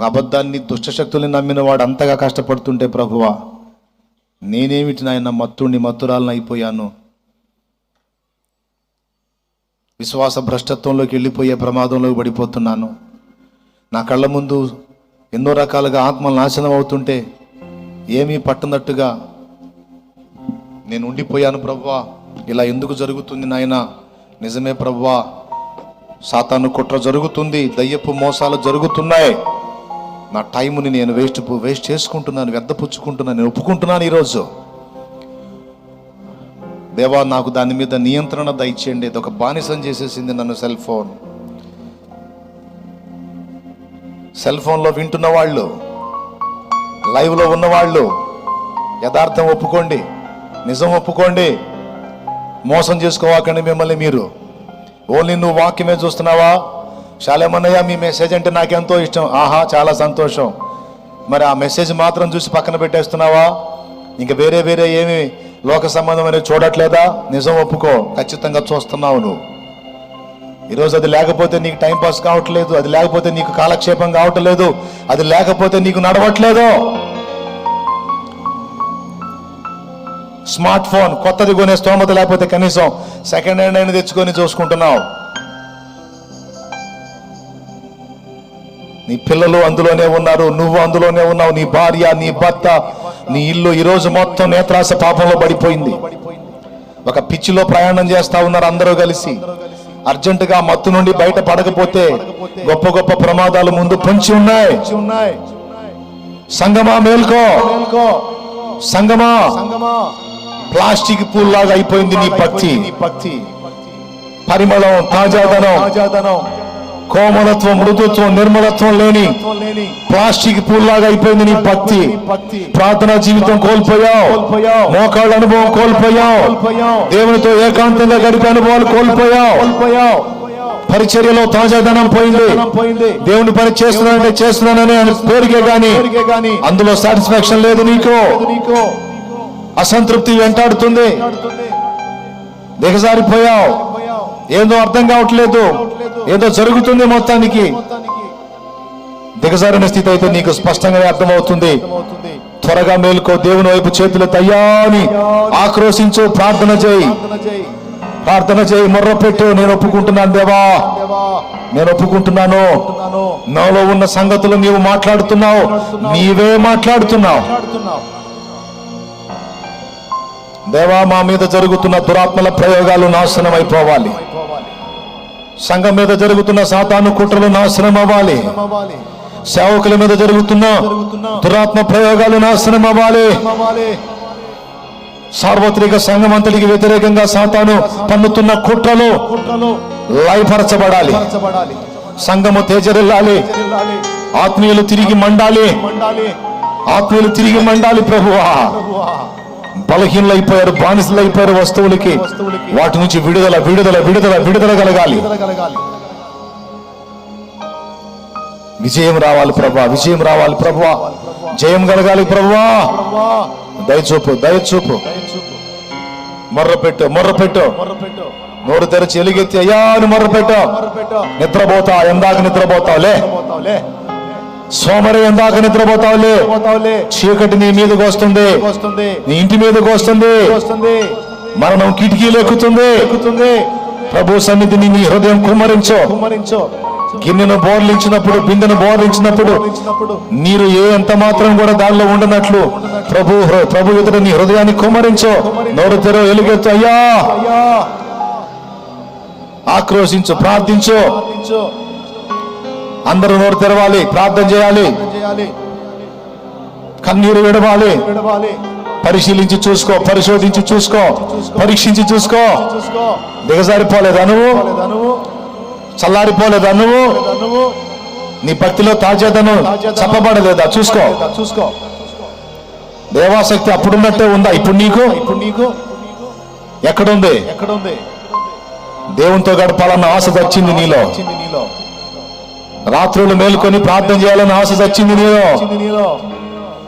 ఒక అబద్ధాన్ని దుష్టశక్తుల్ని నమ్మిన వాడు అంతగా కష్టపడుతుంటే ప్రభువా నేనేమిటి నాయన మత్తుణ్ణి మత్తురాలను అయిపోయాను? విశ్వాస భ్రష్టత్వంలోకి వెళ్ళిపోయే ప్రమాదంలోకి పడిపోతున్నాను. నా కళ్ళ ముందు ఎన్నో రకాలుగా ఆత్మ నాశనం అవుతుంటే ఏమీ పట్టనట్టుగా నేను ఉండిపోయాను ప్రభువా. ఇలా ఎందుకు జరుగుతుంది నాయన? నిజమే ప్రభువా సాతాను కుట్ర జరుగుతుంది దయ్యపు మోసాలు జరుగుతున్నాయి. నా టైంని నేను వేస్ట్ వేస్ట్ చేసుకుంటున్నాను వ్యర్థపుచ్చుకుంటున్నాను నేను ఒప్పుకుంటున్నాను ఈరోజు. దేవా నాకు దాని మీద నియంత్రణ దయచేయండి. ఇది ఒక బానిసం చేసేసింది నన్ను సెల్ ఫోన్. సెల్ ఫోన్లో వింటున్న వాళ్ళు లైవ్లో ఉన్నవాళ్ళు యథార్థం ఒప్పుకోండి నిజం ఒప్పుకోండి. మోసం చేసుకోవాకండి మిమ్మల్ని మీరు. ఓన్లీ నువ్వు వాక్యమే చూస్తున్నావా? శాలేమన్నయ్య మీ మెసేజ్ అంటే నాకెంతో ఇష్టం. ఆహా చాలా సంతోషం. మరి ఆ మెసేజ్ మాత్రం చూసి పక్కన పెట్టేస్తున్నావా? ఇంకా వేరే వేరే ఏమి లోక సంబంధమైన చూడట్లేదా? నిజం ఒప్పుకో ఖచ్చితంగా చూస్తున్నావు నువ్వు. ఈరోజు అది లేకపోతే నీకు టైంపాస్ కావట్లేదు అది లేకపోతే నీకు కాలక్షేపం కావట్లేదు అది లేకపోతే నీకు నడవట్లేదు. స్మార్ట్ ఫోన్ కొత్తది కొనే స్తోమత లేకపోతే కనీసం సెకండ్ హ్యాండ్ అయినా తెచ్చుకొని చూసుకుంటున్నావు. నీ పిల్లలు అందులోనే ఉన్నారు నువ్వు అందులోనే ఉన్నావు నీ భార్య నీ భర్త నీ ఇల్లు ఈరోజు మొత్తం నేత్రాస పాపంలో పడిపోయింది. ఒక పిచ్చిలో ప్రయాణం చేస్తా ఉన్నారు అందరూ కలిసి. అర్జెంటుగా మత్తు నుండి బయట పడకపోతే గొప్ప గొప్ప ప్రమాదాలు ముందు పొంచి ఉన్నాయి. సంగమా మేల్కో. సంగమా. ప్లాస్టిక్ పూల్లాగా అయిపోయింది నీ భక్తి. భక్తి పరిమళం తాజాదనం కోమలత్వం మృదుత్వం నిర్మలత్వం లేని ప్లాస్టిక్ పూల్లాగా అయిపోయింది నీ భక్తి ప్రార్థనా జీవితం కోల్పోయావు. మోకాళ్ళ అనుభవం కోల్పోయావు. దేవునితో ఏకాంతంగా గడిపే అనుభవాలు కోల్పోయావు. పరిచర్యలో తాజాదనం పోయింది. దేవుని పని చేస్తున్నానంటే చేస్తున్నానని అని పేరుకే గాని అందులో సాటిస్ఫాక్షన్ లేదు నీకు. అసంతృప్తి వెంటాడుతుంది. దిగజారిపోయావు. ఏదో అర్థం కావట్లేదు. ఏదో జరుగుతుంది మొత్తానికి. దిగజారిన స్థితి అయితే నీకు స్పష్టంగానే అర్థమవుతుంది. త్వరగా మేలుకో దేవుని వైపు చేతులు తయ్యాని. ఆక్రోశించు ప్రార్థన చేయి. ప్రార్థన చేయి మొర్ర పెట్టు నేను ఒప్పుకుంటున్నాను దేవా. నేను ఒప్పుకుంటున్నాను. నాలో ఉన్న సంగతులు నీవు మాట్లాడుతున్నావు. నీవే మాట్లాడుతున్నావు. దేవా మా మీద జరుగుతున్న దురాత్మల ప్రయోగాలు నాశనం అయిపోవాలి సంఘం మీద జరుగుతున్న సాతాను కుట్రలు నాశనం అవ్వాలి. సేవకుల మీద జరుగుతున్న దురాత్మ ప్రయోగాలు నాశనం అవ్వాలి. సార్వత్రిక సంఘం అంతటికి వ్యతిరేకంగా సాతాను పన్నుతున్న కుట్రలు లయపరచబడాలి. సంఘము తేజరిల్లాలి. ఆత్మీయులు తిరిగి మండాలి. ఆత్మీయులు తిరిగి మండాలి ప్రభువా. బలహీనలు అయిపోయారు బానిసలు అయిపోయారు వస్తువులకి. వాటి నుంచి విడుదల విడుదల విడుదల విడుదల కలగాలి. విజయం రావాలి ప్రభా విజయం రావాలి ప్రభా. జయం కలగాలి ప్రభా. దయచూపు దయచూపు మొర్ర పెట్టు మొర్ర పెట్టు నోరు తెరిచి ఎలుగెత్తి అయ్యా అని మొర్ర పెట్టు నిద్రపోతా ఎందాక నిద్రపోతావులే. సోమరి ఎందాక నిద్రపోతావులే. చీకటి నీ మీదకి వస్తుంది. నీ ఇంటి మీదకి వస్తుంది. మరణం కిటికీలు ఎక్కుతుంది. ప్రభు సన్నిధిని నీ హృదయం కుమ్మరించో. గిన్నెను బోర్లించినప్పుడు బిందెను బోర్లించినప్పుడు నీరు ఏ ఎంత మాత్రం కూడా దానిలో ఉండనట్లు ప్రభు ప్రభు ఎదుట నీ హృదయాన్ని కుమ్మరించో. నోరు తెరవ ఎలుగెత్తు. అయ్యా! ఆక్రోశించు ప్రార్థించు. అందరూ నోరు తెరవాలి ప్రార్థన చేయాలి. కన్నీరు విడవాలి. పరిశీలించి చూసుకో పరిశోధించి చూసుకో పరీక్షించి చూసుకో. దిగజారిపోలేదా నువ్వు? చల్లారిపోలేదా నువ్వు? నీ భక్తిలో తాజాదనం చెప్పబడలేదా? చూసుకో. చూసుకో దేవాశక్తి అప్పుడున్నట్టే ఉందా? ఇప్పుడు నీకు? ఇప్పుడు నీకు ఎక్కడుంది? ఎక్కడుంది దేవునితో గడపాలన్న ఆశ వచ్చింది నీలో. రాత్రులు మేలుకొని ప్రార్థన చేయాలన్న ఆశ వచ్చింది నీలో.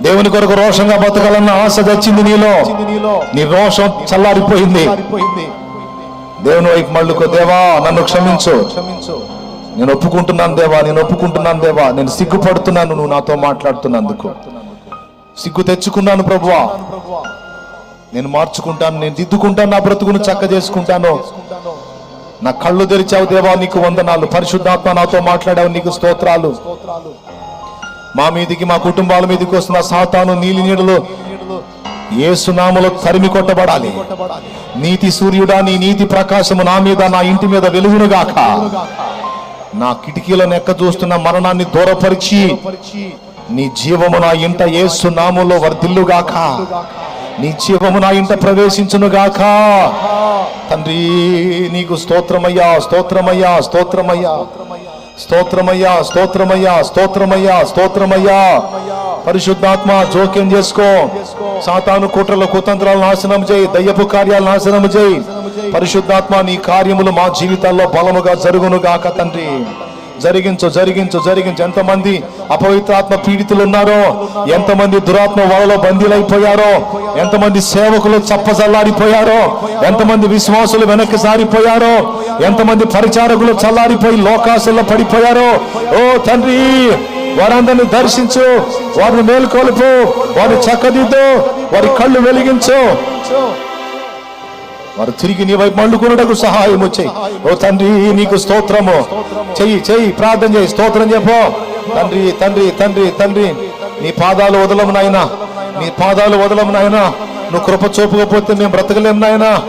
దేవుని కొరకు రోషంగా బతకాలన్న ఆశ వచ్చింది నీలో. నీ రోషం చల్లారిపోయింది. దేవుని వైపు మళ్ళుకో దేవా నన్ను క్షమించు. నేను ఒప్పుకుంటున్నాను దేవా నేను ఒప్పుకుంటున్నాను దేవా. నేను సిగ్గుపడుతున్నాను నువ్వు నాతో మాట్లాడుతున్నందుకు. సిగ్గు తెచ్చుకున్నాను ప్రభువా. నేను మార్చుకుంటాను నేను దిద్దుకుంటాను నా బ్రతుకును చక్క చేసుకుంటాను నా కళ్ళు తెరిచావు దేవా నీకు వందనాలు. పరిశుద్ధాత్మ నాతో మాట్లాడావు నీకు స్తోత్రాలు. మా మీదికి మా కుటుంబాల మీదకి వస్తున్న సాతాను నీలి నీడలు ఏసునామలో తరిమి కొట్టబడాలి. నీతి సూర్యుడా నీ నీతి ప్రకాశము నా మీద నా ఇంటి మీద వెలుగునుగాక. నా కిటికీల నెక్క చూస్తున్న మరణాన్ని దూరపరిచి నీ జీవము నా ఇంట ఏసునాములో వర్ధిల్లుగాక. నీ జీవము నా ఇంట ప్రవేశించునుగాక. తండ్రి నీకు స్తోత్రమయ్యా స్తోత్రమయ్యా స్తోత్రమయ్యా. స్తోత్రమయ్యా స్తోత్రమయ్యా స్తోత్రమయ్యా స్తోత్రమయ్యా. పరిశుద్ధాత్మ జోక్యం చేసుకో. సాతాను కుట్రల కుతంత్రాలు నాశనం చేయి దయ్యపు కార్యాలు నాశనం చేయి. పరిశుద్ధాత్మ నీ కార్యములు మా జీవితాల్లో బలముగా జరుగును గాక తండ్రి. జరిగించు జరిగించు జరిగించు. ఎంతమంది అపవిత్రాత్మ పీడితులు ఉన్నారో ఎంతమంది దురాత్మ వలలో బందీలైపోయారో ఎంతమంది సేవకులు చప్పజల్లారిపోయారో ఎంతమంది విశ్వాసులు వెనక్కి సారిపోయారో ఎంతమంది పరిచారకులు చల్లారిపోయి లోకాశల్లో పడిపోయారో. ఓ తండ్రి వారందరిని దర్శించు వారిని మేల్కొలుపు వారిని చక్కదిద్దు వారి కళ్ళు వెలిగించు. వారు తిరిగి నీ వైపు మళ్ళుకున్నటకు సహాయం వచ్చాయి ఓ తండ్రి నీకు స్తోత్రము. చెయ్యి చెయ్యి ప్రార్థన చేయి స్తోత్రం చెప్పు. తండ్రి తండ్రి తండ్రి తండ్రి నీ పాదాలు వదలము నాయన. నీ పాదాలు వదలము నాయన. నువ్వు కృప చూపకపోతే మేము బ్రతకలేము నాయన.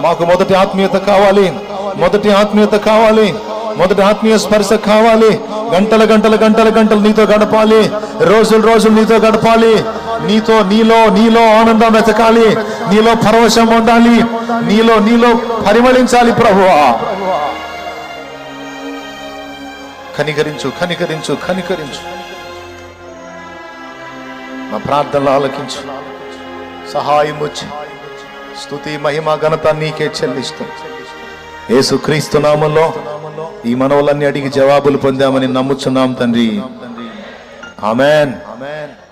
మాకు మొదటి ఆత్మీయత కావాలి. మొదటి ఆత్మీయత కావాలి. మొదటి ఆత్మీయ స్పర్శ కావాలి. గంటల గంటల గంటల గంటలు నీతో గడపాలి. రోజులు రోజులు నీతో గడపాలి. నీతో నీలో నీలో ఆనందం వెతకాలి. నీలో పరవశం ఉండాలి. నీలో నీలో పరిమళించాలి ప్రభువా. కనికరించు కనికరించు కనికరించు. మా ప్రార్థనలు ఆలకించు. సహాయం వచ్చి స్తుతి మహిమ ఘనత నీకే చెల్లిస్తాం. యేసు క్రీస్తు నామంలో ఈ మనవులన్నీ అడిగి జవాబులు పొందామని నమ్ముచున్నాం తండ్రి. Amen amen.